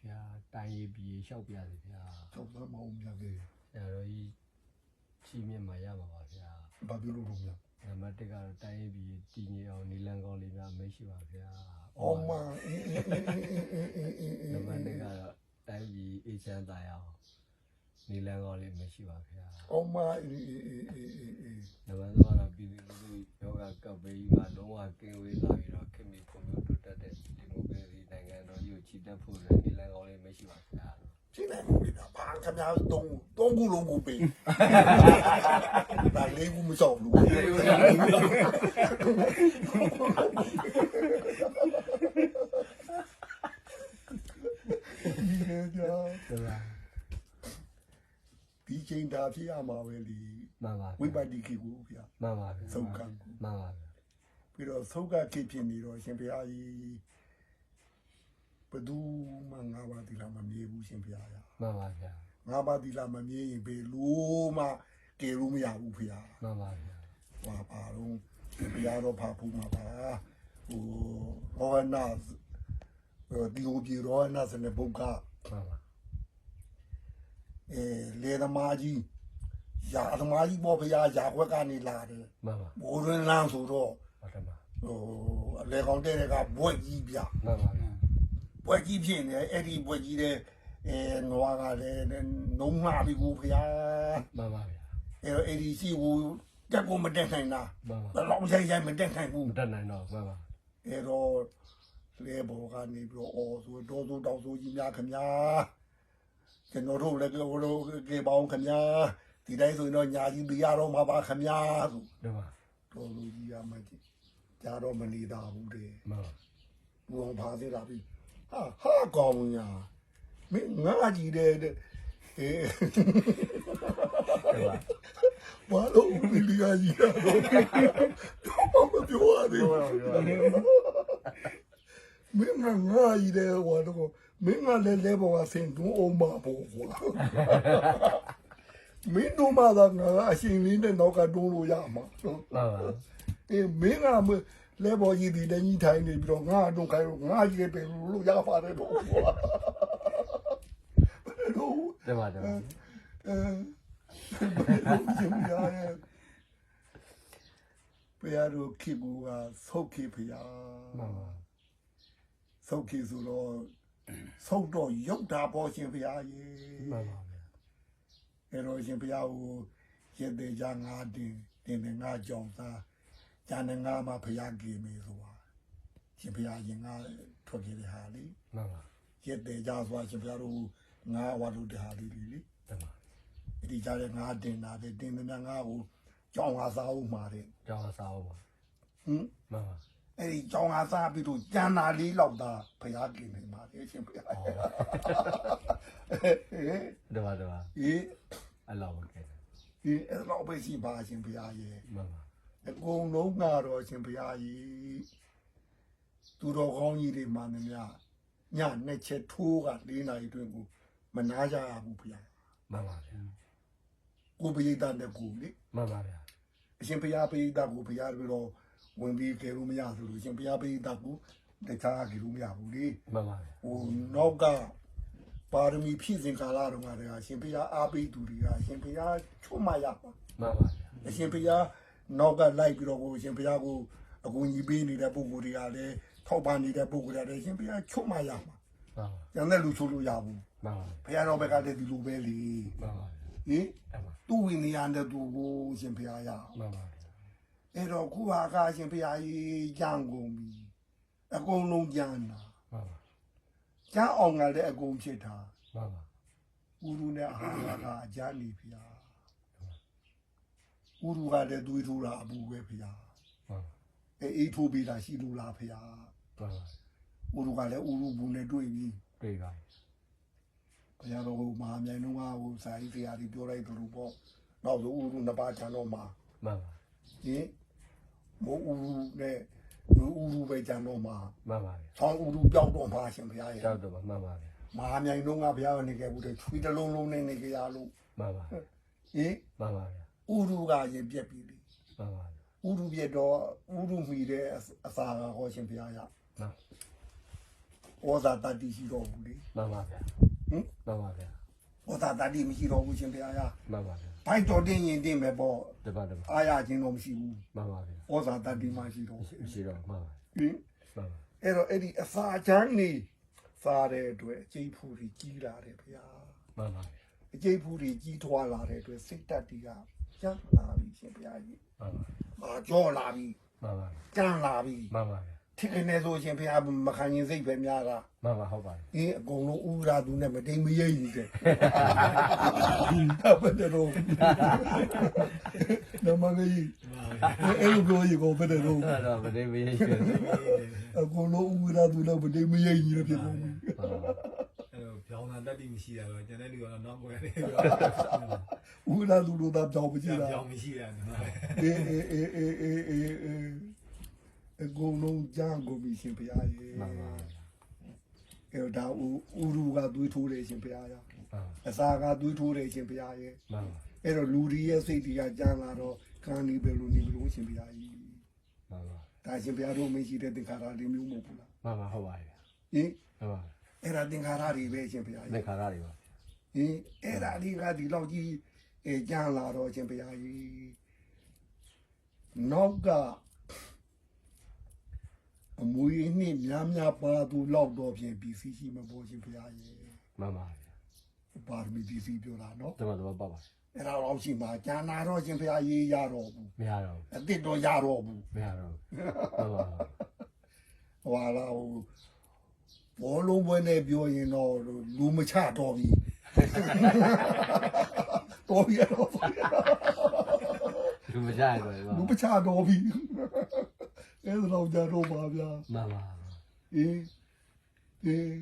ဗျာတိုင်းရေးပြည်ရေးလျှောက်ပြစီဗျာတော့ဘာမအောင်ပြခဲ့ဆရာတော်ကြီးချီးမြှင့်မှာရမှာပါဗျာဘာပြောလို့တော့ဗျာနံပါတ်1ကတော့တိုင်းရေးပြည်ရေးတည်ငြိမ်အောင်နီလန်ကောင်းလေးများမရှိပါဗျာအော်မအင်းအင်းအင်းအင်းအင်းအင်းအင်းအနံင်းပါတ်2ကတော့တိုင်းပြည်အေးချမ်းသာရအောင်နီလန်ကောင်းလေးမရှိပါဗျာအော်မအေးအေးအေးအေးအေးအေးနံပါတ်3ကတော့ပြည်သူလူထုယောဂကပ်ပေးမှာလုံးဝကင်းဝေးလာပြီးတော့ခင်မီကွန်ပျူတာတက်တဲ့ဒီမိုကရေစီနိုင်ငံတော်ကြီးကိုချီတက်ဖို့လည်းနီလန်ကောင်းလေးမရှိပါဗျာ ရှင်းတယ်ဗျာဘာ ခင်ဗျားသုံးသုံးခုလုံးကိုပေးဒါလေးခုမစောက်ဘူးဒီနေ့ကြာဒီချိန်ဒါဖြစ်ရမှာပဲလေမှန်ပါဝိပါတိကိကိုဗျာမှန်ပါဗျာသုတ်ကမှန်ပါဗျာပြီးတော့သုတ်ကကိဖြစ်နေတော့ရှင်ဘုရားကြီးဘသူမှငါးပါးဒီလာမမြည်ဘူးရှင်ဘုရားရမှန်ပါဗျာ ငါးပါးသီလမမြင်ရင်ဘယ်လိုမှကယ်လို့မရဘူးဖေဟာမှန်ပါဗျာဟောပါတော့ဘုရားတော်ဖာဖူးမှာပါဟိုဘောနာဒီဟိုပြည်ရောနာစနေဘုကမှန်ပါအဲလေသမားကြီးယာသမားကြီးပေါ်ဘုရားယာခွက်ကနေလာတယ်မှန်ပါဘိုးရင်းလမ်းဆိုတော့ဟုတ်တယ်မှာဟိုအလေကောင်တဲ့ကဘွက်ကြီးပြမှန်ပါဘွက်ကြီးဖြစ်နေအဲ့ဒီဘွက်ကြီးတဲ့ အဲနွားကလည်းနုံမှားပြီကိုဖေ။မှန်ပါဗျာအဲတော့အဲ့ဒီစီကိုတက်ကိုမတက်နိုင်တာ။မှန်ပါဘယ်တော့ဆိုင်ဆိုင်မတက်နိုင်ဘူး မတတ်နိုင်တော့မှန်ပါအဲတော့လေဘောကနေပြီးတော့အော်ဆိုတော့ဆိုတောက်ဆိုကြီးများခင်ဗျာကျွန်တော်တို့လည်းကျွန်တော်တို့ကေပေါင်းခင်ဗျာဒီတိုင်းဆိုရင်တော့ညာကြီးပြရတော့မှာပါခင်ဗျာဆို။မှန်ပါတော်လူကြီးရမှကြီးကြတော့မနေတာဘူးတဲ့မှန်ပါ ဘူအောင်ပါသေးတာပြီဟာဟာကောင်းညာ မင်းငါကြီးတယ်တဲ့အေးဘာလို့ဦးလီကကြီးတာတော့တော့မပြောရသေးဘူးမင်းငါငါကြီးတယ်ဟောတော့မင်းကလည်းလဲပေါ်ကဆင်တွန်းအောင်ပါပေါ့ကွာမင်းတို့မှသာငါကအရှင်လေးနဲ့တော့ကတွန်းလို့ရမှာဟုတ်ပါပါအေးမင်းကမလဲပေါ်ကြီးဒီတန်းကြီးထိုင်နေပြီးတော့ငါအတွန်းခိုင်းလို့ငါကြီးပဲလို့ရပါတယ်ပေါ့ကွာ တော့ဘူးတယ်ပါတယ်ပါအဲဘယ်လိုပြောရလဲဘုရားတို့ခေကူကဆုတ်ခေဘုရားမှန်ပါဆုတ်ခေဆိုတော့ဆုတ်တော့ရုပ်တာပေါ်ရှင်ဘုရားကြီးမှန်ပါဗျာအဲတော့ရှင်ဘုရားကိုရေသေးကြငါတင်တင်နေငါကြောင့်သားဇာနေငါမှာဘုရားကြည်မေဆိုတာရှင်ဘုရားရင်ငါထွက်ခဲ့တဲ့ဟာလေမှန်ပါရေသေးကြဆိုတာရှင်ဘုရားတို့ ငါဝါတို့တဟာလေးလေးလေတမန်အဲ့ဒီကြားတဲ့ငါတင်တာတဲ့တင်တဲ့ငါကိုကြောင်းငါစားဦးမှာတဲ့ကြောင်းစားဦးပါဟင်မှန်ပါအဲ့ဒီကြောင်းငါစားပြီးတော့ကြံတာလေးလောက်သာဖျားกินနေမှာတဲ့အရှင်ဖျားတမန်တမန်အေးအလောင်းကဲဒီအဲ့လောက်ပဲရှိပါအရှင်ဖျားရဲ့မှန်ပါအကုန်လုံးကတော့အရှင်ဘုရားကြီးသူတော်ကောင်းကြီးတွေမှန်မြညနှစ်ချက်ထိုးက၄နာရီတွင်ကို မနာကြရဘူးဗျာမှန်ပါဗျာကိုပိယိတနဲ့ကိုလေမှန်ပါဗျာအရှင်ဘုရားပိယိတကိုဘုရားတပည့်တော်ဝင်ပြီးကယ်လို့မရဆိုလို့ရှင်ဘုရားပိယိတကိုတခြားကယ်လို့မရဘူးလေမှန်ပါဗျာဟိုနောက်ကပါရမီဖြည့်စဉ်ကာလတုန်းကတည်းကရှင်ဘုရားအားပေးသူတွေကရှင်ဘုရားချွတ်မရပါမှန်ပါဗျာအရှင်ဘုရားနောက်ကလိုက်ပြီးတော့ကိုရှင်ဘုရားကိုအကူညီပေးနေတဲ့ပုဂ္ဂိုလ်တွေကလည်းထောက်ပံ့နေတဲ့ပုဂ္ဂိုလ်တွေလည်းရှင်ဘုရားချွတ်မရပါမှန်ပါဗျာကျန်တဲ့လူဆိုလို့ရဘူး မှန်ပါဘုရားတော်ဘက်ကလည်းဒီလိုပဲလေမှန်ပါဟင်သူ့ဝိညာဉ်တဲ့သူကိုရှင်ဘုရားရမှန်ပါအဲ့တော့ခုဟာကရှင်ဘုရားကြီးကြံကုန်ပြီအကုန်လုံးကြံတာမှန်ပါကြံအောင်ကလည်းအကုန်ဖြစ်တာမှန်ပါဥရုနဲ့အာဟာကအကြနေဘုရားဥရုကလည်းတွေးထိုးတာအပူပဲဘုရားမှန်ပါအဲအေးထိုးပေးတာရှိလို့လားဘုရားမှန်ပါဥရုကလည်းဥရုဘူးနဲ့တွေ့ပြီတွေ့ပါ ဘုရားတော်ဟိုမဟာမြိုင်တော့ကဟိုဇာတိတရားတွေပြောလိုက်သလိုပေါ့နောက်ဆိုဥရုနှစ်ပါးခြံတော့မှာမှန်ပါဟင်မိုးဥရုနဲ့လူဥရုပဲခြံတော့မှာမှန်ပါဗျာဆောင်းဥရုပြောက်တော့မှာရှင်ဘုရားရဲ့ပြောက်တော့မှာမှန်ပါဗျာမဟာမြိုင်တော့ကဘုရားကနေခဲ့ဘူးတဲ့ချွေးတစ်လုံးလုံးနဲ့နေကြရလို့မှန်ပါဟင်မှန်ပါဗျာဥရုကရင်ပြက်ပြီးပြီမှန်ပါဥရုပြက်တော့ဥရုမိတဲ့အစာကဟောရှင်ဘုရားရမှန်ဩဇာတတိရှိတော်မူလေမှန်ပါဗျာ ဟင်မှန်ပါဗျာဩဇာတတ္တိမရှိတော့ဘူးရှင်ဘုရားရမှန်ပါဗျာဘိုက်တော်တင်းရင်တင်းပဲပေါ့တပတ်တပတ်အားရခြင်းတော့မရှိဘူးမှန်ပါဗျာဩဇာတတ္တိမရှိတော့ရှိတော့မှန်ပါဟင်မှန်ပါအဲ့တော့အဲ့ဒီအစာချမ်းနေစားတဲ့အတွက်အကျိတ်ဖူတွေကြီးလာတယ်ဗျာမှန်ပါဗျာအကျိတ်ဖူတွေကြီးထွားလာတဲ့အတွက်စိတ်တက်တီကကျန်းလာပြီရှင်ဘုရားကြီးမှန်ပါမာကြောလာပြီမှန်ပါကျန်းလာပြီမှန်ပါဗျာ ထစ်ကနေဆိုရှင်ဘုရားမခံရင်စိတ်ပဲများတာမှန်ပါဟုတ်ပါတယ်အင်းအကုန်လုံးဥရာသူနဲ့မတိမ်မရိပ်ကြီးတယ်ဘယ်တော့နမဂကြီးအဲ့လိုကိုကြီးကိုဘယ်တော့အဲ့တော့မနေမရရှိတယ်အကုန်လုံးဥရာသူနဲ့မတိမ်မရိပ်ကြီးဖြစ်ကုန်ပြီမှန်ပါအဲ့တော့ပြောင်းတာတက်တိမရှိတာတော့ကျန်တဲ့လူကတော့နောက်ကိုရတယ်ဥရာသူတို့သားကြောင်မရှိတာပြောင်းမရှိတာနော်အေးအေးအေးအေးအေး အေးအေးအကုန်လုံးကြာကုန်ပြီရှင်ဘုရားရေမှန်ပါအဲ့တော့ဒါဥဥရူကသွေးထိုးတယ်ရှင်ဘုရားရမှန်ပါအစာကသွေးထိုးတယ်ရှင်ဘုရားရေမှန်ပါအဲ့တော့လူဒီရဲ့စိတ်တွေကကြမ်းလာတော့ကံဒီပဲလို့နေလို့ရှင်ဘုရားကြီးမှန်ပါဒါရှင်ဘုရားတို့မရှိတဲ့သင်္ခါရတွေမျိုးမဟုတ်ဘူးလားမှန်ပါဟုတ်ပါတယ်ဗျာဟင်မှန်ပါအဲ့ဒါသင်္ခါရတွေပဲရှင်ဘုရားသကြီးင်္ခါရတွေပါဟင်အဲ့ဒါဒီကဒီလောက်ကြီးအဲကြမ်းလာတော့ရှင်ဘုရားကြီးနောက်က အမွေနှစ်များများပါသူလောက်တော့ဖြင့်ပစ္စည်းရှိမပေါ်ရှင်ဘုရားကြီးမှန်ပါဗျာပါရမီပစ္စည်းပြောတာနော်တမန်တော်ပေါ့ပါအဲ့ဒါတော့ရှိမှာကျန်လာတော့ရှင်ဘုရားကြီးရတော့ဘူးမရတော့အစ်စ်တော့ရတော့ဘူးမရတော့မှန်ပါဟွာလာဟိုဘောလုံးပွဲနဲ့ပြောရင်တော့လူမချတော့ပြီတော်ပြီတော့လူမကြရတော့လူမချတော့ပြီ အဲ့ဒါတော့ကြတော့ပါဗျာမှန်ပါအေးအေး